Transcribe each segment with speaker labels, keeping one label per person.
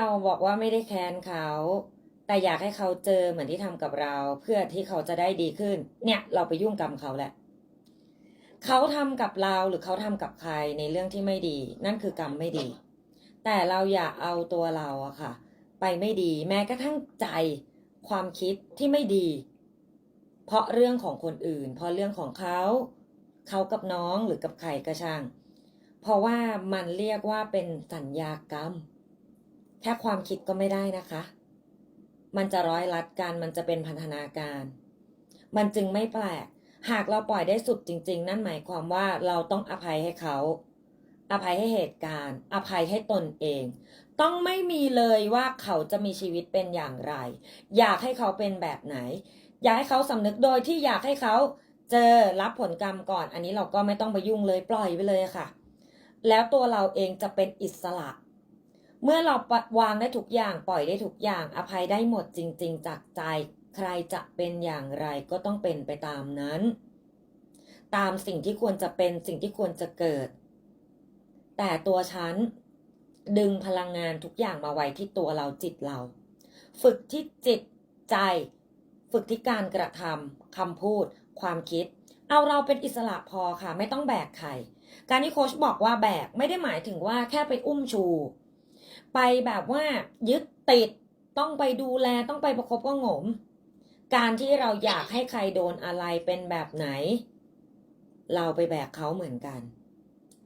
Speaker 1: เราบอกว่าไม่ได้แค้นเขา แต่อยากให้เขาเจอเหมือนที่ทำกับเรา เพื่อที่เขาจะได้ดีขึ้น เนี่ย เราไปยุ่งกรรมเขาแหละ เขาทำกับเราหรือเขาทำกับใครในเรื่องที่ไม่ดี นั่นคือกรรมไม่ดี แต่เราอย่าเอาตัวเราอะค่ะ ไปไม่ดี แม้กระทั่งใจความคิดที่ไม่ดี เพราะเรื่องของคนอื่น เพราะเรื่องของเขาเขากับน้องหรือกับใครก็ช่าง เพราะว่ามันเรียกว่าเป็นสัญญากรรม แค่ความคิดก็ไม่ได้นะคะ มันจะร้อยลัดกัน มันจะเป็นพันธนาการ มันจึงไม่แปลก หากเราปล่อยได้สุดจริง ๆ นั่นหมายความว่าเราต้องอภัยให้เขา อภัยให้เหตุการณ์ อภัยให้ตนเอง ต้องไม่มีเลยว่าเขาจะมีชีวิตเป็นอย่างไร อยากให้เขาเป็นแบบไหน อยากให้เขาสำนึกโดยที่อยากให้เขาเจอรับผลกรรมก่อน อันนี้เราก็ไม่ต้องไปยุ่งเลยปล่อยไปเลยค่ะ แล้วตัวเราเองจะเป็นอิสระ เมื่อเราวางได้ทุกอย่างปล่อยได้ทุกอย่างอภัยได้หมดจริง ๆ จากใจ ใครจะเป็นอย่างไรก็ต้องเป็นไปตามนั้น ตามสิ่งที่ควรจะเป็นสิ่งที่ควรจะเกิด แต่ตัวฉันดึงพลังงานทุกอย่างมาไว้ที่ตัวเราจิตเรา ฝึกที่จิตใจ ฝึกที่การกระทำคำพูด ความคิด เอาเราเป็นอิสระพอค่ะ ไม่ต้องแบกใคร การที่โค้ชบอกว่าแบกไม่ได้หมายถึงว่าแค่ไปอุ้มชู ไปแบบว่ายึดติดต้องไปดูแลต้องไปประคบก็งม การที่เราอยากให้ใครโดนอะไรเป็นแบบไหน เราไปแบกเขาเหมือนกัน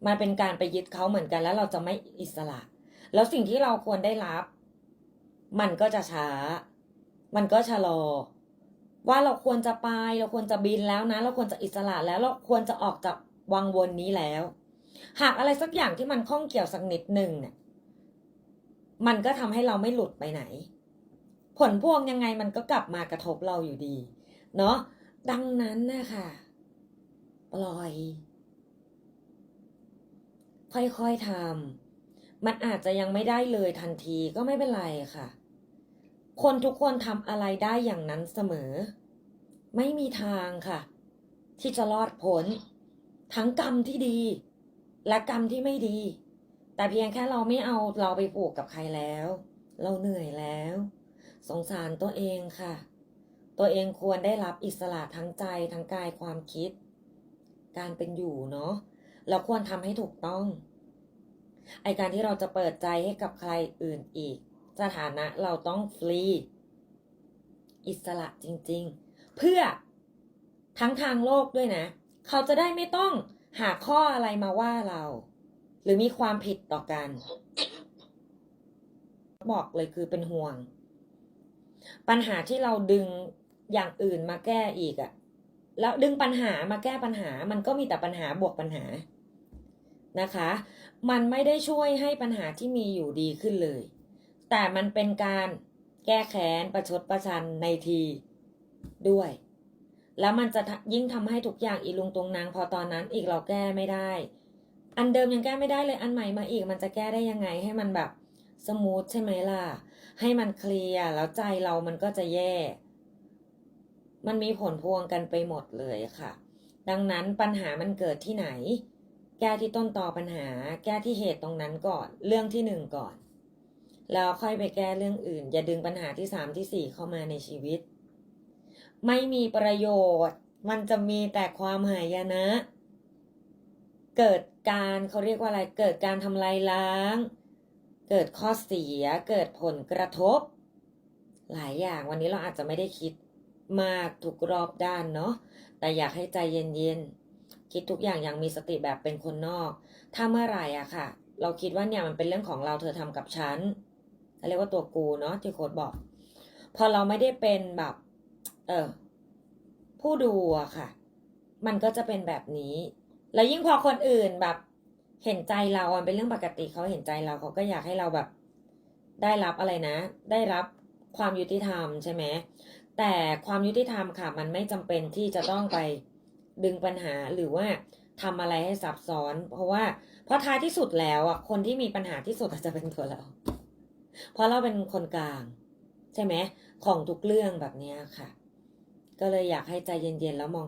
Speaker 1: มันเป็นการไปยึดเขาเหมือนกันแล้วเราจะไม่อิสระ แล้วสิ่งที่เราควรได้รับ มันก็จะช้า มันก็ชะลอ ว่าเราควรจะไปเราควรจะบินแล้วนะ เราควรจะอิสระแล้วเราควรจะออกจากวังวนนี้แล้ว หากอะไรสักอย่างที่มันข้องเกี่ยวสักนิดหนึ่งเนี่ย มันก็ทำให้เราไม่หลุดไปไหน ผลพวงยังไงมันก็กลับมากระทบเราอยู่ดี เนาะดังนั้นนะคะปล่อย ค่อยๆทำมันอาจจะยังไม่ได้เลยทันทีก็ไม่เป็นไรค่ะ คนทุกคนทำอะไรได้อย่างนั้นเสมอ ไม่มีทางค่ะ ที่จะรอดพ้นทั้งกรรมที่ดี และกรรมที่ไม่ดี แต่เพียงแค่เราไม่เอาเราไปผูกกับใครแล้ว เราเหนื่อยแล้ว สงสารตัวเองค่ะ ตัวเองควรได้รับอิสระทั้งใจทั้งกายความคิด การเป็นอยู่เนาะเราควรทำให้ถูกต้องไอการที่เราจะเปิดใจให้กับใครอื่นอีก สถานะเราต้องฟรี อิสระจริงๆ เพื่อทั้งทางโลกด้วยนะ เขาจะได้ไม่ต้องหาข้ออะไรมาว่าเรา หรือมีความผิดต่อกัน บอกเลยคือเป็นห่วง ปัญหาที่เราดึงอย่างอื่นมาแก้อีกอะแล้วดึงปัญหามาแก้ปัญหา มันก็มีแต่ปัญหาบวกปัญหานะคะ มันไม่ได้ช่วยให้ปัญหาที่มีอยู่ดีขึ้นเลย แต่มันเป็นการแก้แค้นประชดประชันในทีด้วย แล้วมันจะยิ่งทำให้ทุกอย่างอีลุงตรงนางพอตอนนั้นอีกเราแก้ไม่ได้ อันเดิมยังแก้ไม่ได้เลย อันใหม่มาอีกมันจะแก้ได้ยังไงให้มันแบบสมูทใช่ไหมล่ะ ให้มันเคลียร์แล้วใจเรามันก็จะแย่ มันมีผลพวงกันไปหมดเลยค่ะ ดังนั้นปัญหามันเกิดที่ไหน แก้ที่ต้นตอปัญหา แก้ที่เหตุตรงนั้นก่อน เรื่องที่หนึ่งก่อน แล้วค่อยไปแก้เรื่องอื่น อย่าดึงปัญหาที่สามที่สี่เข้ามาในชีวิต ไม่มีประโยชน์ มันจะมีแต่ความหายนะ เกิด การเขาเรียกว่าอะไรเกิดการทำลายล้าง เกิดข้อเสีย เกิดผลกระทบ หลายอย่างวันนี้เราอาจจะไม่ได้คิดมากทุกรอบด้านเนาะแต่อยากให้ใจเย็นๆคิดทุกอย่างอย่างมีสติแบบเป็นคนนอก ถ้าเมื่อไหร่อะค่ะ เราคิดว่าเนี่ยมันเป็นเรื่องของเราเธอทำกับฉันเรียกว่าตัวกูเนาะที่โค้ดบอก พอเราไม่ได้เป็นแบบ เออผู้ดูอะค่ะ มันก็จะเป็นแบบนี้ แล้วยิ่งพอคนอื่นแบบ เห็นใจเราเป็นเรื่องปกติเขาเห็นใจเราเขาก็อยากให้เราแบบ ได้รับอะไรนะ ได้รับความยุติธรรมใช่ไหมแต่ความยุติธรรมค่ะ มันไม่จำเป็นที่จะต้องไปดึงปัญหาหรือว่าทำอะไรให้ซับซ้อน เพราะว่าเพราะท้ายที่สุดแล้วอะคนที่มีปัญหาที่สุดอาจจะเป็นตัวเรา เพราะเราเป็นคนกลาง ใช่ไหมของทุกเรื่องแบบนี้ค่ะ ก็เลยอยากให้ใจเย็นๆแล้วมอง